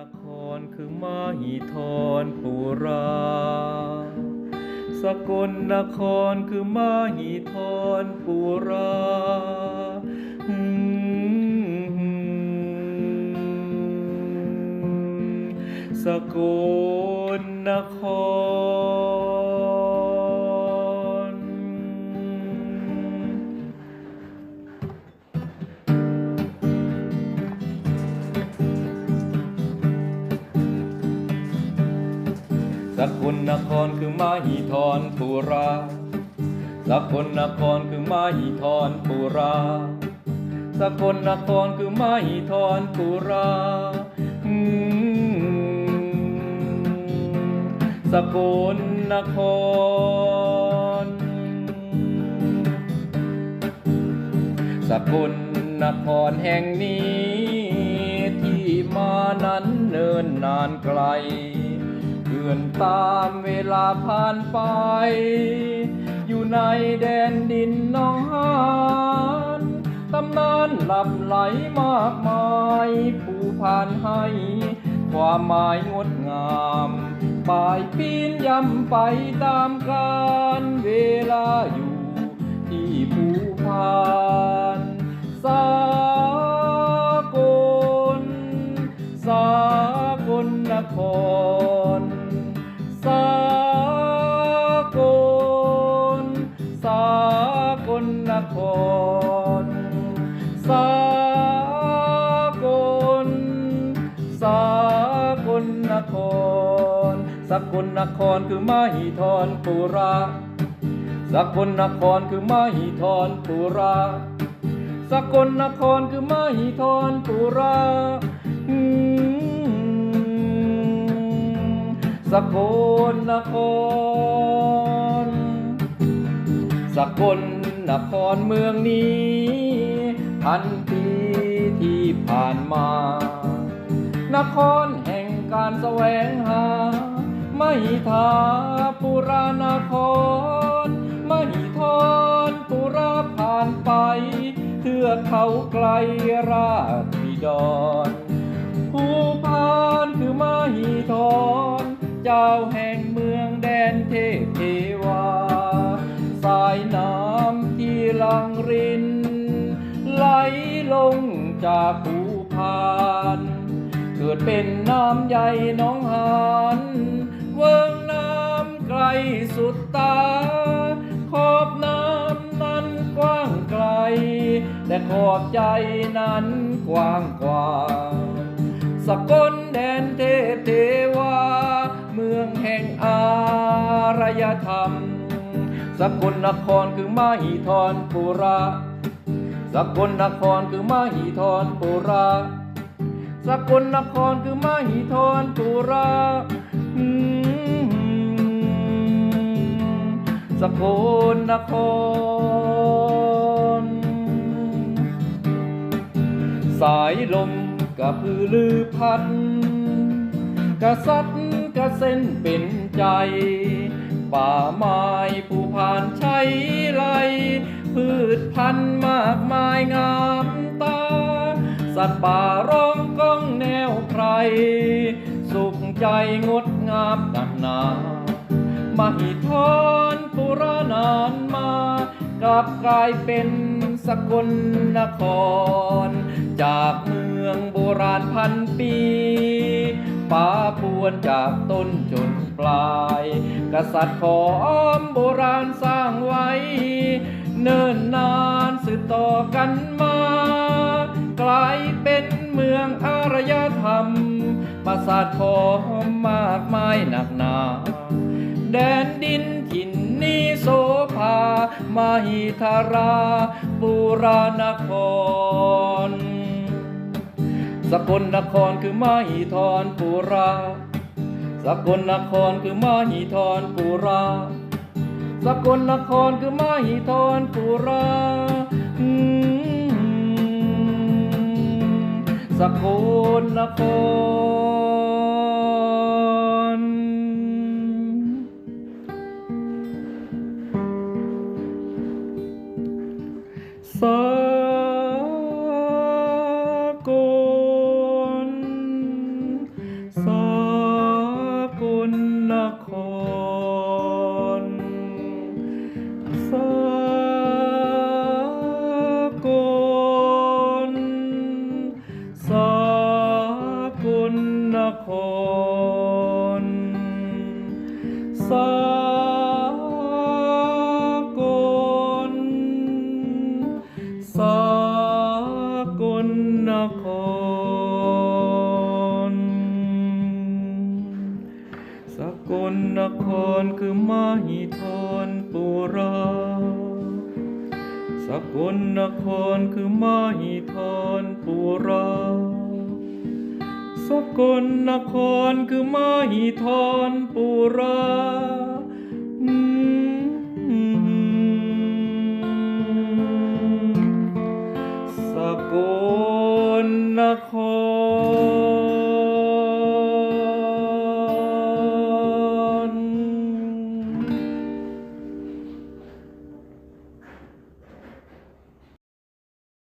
นครคือมหิธรปุรา สกลนครคือมหิธรปุราสกลนคร สกลนนครคือมหิธรปุราสักลนนครคือมหิธรปุราสักลนนครคือมหิธรปุราอืมสกลนคร สกลนครแห่งนี้ที่มานั้นเนินนานไกล เพื่อนตามเวลาผ่านไป อยู่ในแดนดินน้องหานตำนานหลับไหลมากมายผู้ผ่านให้ ความหมายงดงามปลายปีนย่ำไปตามกา สกลนครคือมหิธรปุราสกลนครคือมหิธรปุราสกลนครคือมหิธรปุราอืมสกลนคร สกลนครเมืองนี้พันปีที่ผ่านมา นครแห่งการแสวงหา ไม่ทาปุรานครไม่ทอนปุราผ่านไป เทือกเขาไกลราชบิดรผู้พานคือมหิธรเจ้าแห่งเมืองแดนเทพเทวา สายน้ำที่ลังริน ไหลลงจากภูพาน เกิดเป็นน้ำใหญ่น้องหาน เวิงน้ำไกลสุดตา ขอบน้ำนั้นกว้างไกล แต่ขอบใจนั้นกว้างกว่า สกลแดนเทพเทวา เมืองแห่งอารยธรรม สกลนครคือมหิธรปุราสกลนครคือมหิธรปุราสกลนครคือมหิธรปุรา สกลนคร สายลมกระพือลือพัดกระซัดกระเส้นเป็นใจ ป่าไม้ผู้ผ่านใช้ไหลพืชพันธุ์มากมายงามตา สัตว์ป่าร้องก้องแนวไพรสุขใจงดงามหนักหนามหิธร รานานมากลับกลายเป็นสกลนคร จากเมืองโบราณพันปีป่าพวนจากต้นจนปลาย กษัตริย์ขออ้อมโบราณสร้างไว้ เนิ่นนานสืบต่อกันมา กลายเป็นเมืองอารยธรรม ปราสาทขอมมากมายหนักหนา แดนดินถิ่น โสภามหิธาราปุรานคร สกลนครคือมหิธรปุรา สกลนครคือมหิธรปุรา สกลนครคือมหิธรปุราสกลนคร สากลสากลนครสากลสากลนคร สากลนครสกลนครคือมหิธรปุราสกลนครคือมหิธรปุราสกลนครคือมหิธรปุรา